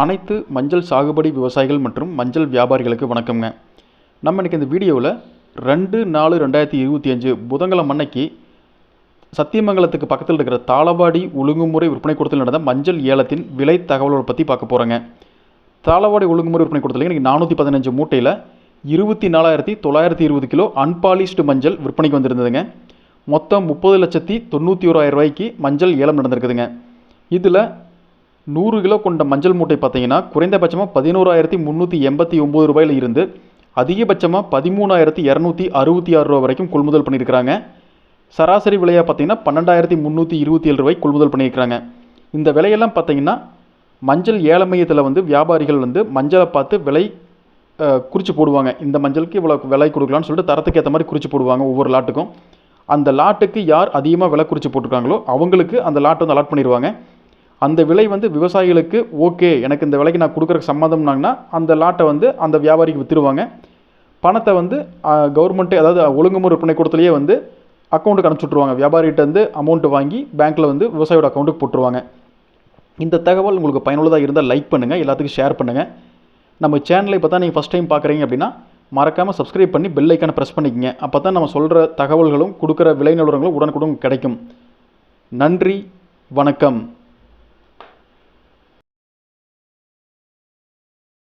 அனைத்து மஞ்சள் சாகுபடி விவசாயிகள் மற்றும் மஞ்சள் வியாபாரிகளுக்கு வணக்கம்ங்க. நம்ம இன்றைக்கி இந்த வீடியோவில் ரெண்டு நாலு ரெண்டாயிரத்தி இருபத்தி அஞ்சு புதன்கிழமை அன்னைக்கு சத்தியமங்கலத்துக்கு பக்கத்தில் இருக்கிற தாளவாடி ஒழுங்குமுறை விற்பனை கூடத்தில் நடந்த மஞ்சள் ஏலத்தின் விலை தகவலோட பற்றி பார்க்க போகிறோங்க தாளவாடி ஒழுங்குமுறை விற்பனை கூடத்தில் இன்றைக்கி நானூற்றி பதினஞ்சு மூட்டையில் இருபத்தி நாலாயிரத்தி தொள்ளாயிரத்தி இருபது கிலோ அன்பாலிஷ்டு மஞ்சள் விற்பனைக்கு வந்திருந்ததுங்க. மொத்தம் முப்பது லட்சத்தி தொண்ணூற்றி ஓராயிரம் ரூபாய்க்கு மஞ்சள் ஏலம் நடந்திருக்குதுங்க. இதில் நூறு கிலோ கொண்ட மஞ்சள் மூட்டை பார்த்தீங்கன்னா குறைந்தபட்சமாக பதினோராயிரத்தி முந்நூற்றி எண்பத்தி ஒம்பது ரூபாயில் இருந்து அதிகபட்சமாக பதிமூணாயிரத்தி இரநூத்தி அறுபத்தி ஆறு ரூபா வரைக்கும் கொள்முதல் பண்ணியிருக்கிறாங்க. சராசரி விலையாக பார்த்தீங்கன்னா பன்னெண்டாயிரத்தி முந்நூற்றி இருபத்தி ஏழு ரூபாய் கொள்முதல் பண்ணியிருக்கிறாங்க. இந்த விலையெல்லாம் பார்த்தீங்கன்னா மஞ்சள் ஏல மையத்தில் வந்து வியாபாரிகள் வந்து மஞ்சளை பார்த்து விலை குறித்து போடுவாங்க. இந்த மஞ்சளுக்கு இவ்வளோ விலை கொடுக்கலான்னு சொல்லிட்டு தரத்துக்கு ஏற்ற மாதிரி குறித்து போடுவாங்க ஒவ்வொரு லாட்டுக்கும். அந்த லாட்டுக்கு யார் அதிகமாக விலை குறித்து போட்டிருக்காங்களோ அவங்களுக்கு அந்த லாட் வந்து அலாட் பண்ணிடுவாங்க அந்த விலை வந்து விவசாயிகளுக்கு ஓகே. எனக்கு இந்த விலைக்கு நான் கொடுக்குறக்கு சம்மதம்னாங்கன்னா அந்த லாட்டை வந்து அந்த வியாபாரிக்கு விற்றுருவாங்க பணத்தை வந்து கவர்மெண்ட்டு அதாவது ஒழுங்குமுறை விற்பனை கூடத்துலேயே வந்து அக்கௌண்ட்டுக்கு அனுப்பிச்சுட்ருவாங்க வியாபாரிகிட்ட வந்து அமௌண்ட்டு வாங்கி பேங்க்கில் வந்து விவசாயியோட அக்கௌண்ட்டுக்கு போட்டுருவாங்க. இந்த தகவல் உங்களுக்கு பயனுள்ளதாக இருந்தால் லைக் பண்ணுங்கள் எல்லாத்துக்கும் ஷேர் பண்ணுங்கள் நம்ம சேனலை பார்த்தா நீங்கள் ஃபஸ்ட் டைம் பார்க்குறீங்க அப்படின்னா மறக்காமல் சப்ஸ்கிரைப் பண்ணி பெல் ஐக்கானை ப்ரெஸ் பண்ணிக்கங்க. அப்போ தான் நம்ம சொல்கிற தகவல்களும் கொடுக்குற விலை நிலவரங்களும் உடனுக்குடன் கிடைக்கும். நன்றி வணக்கம்.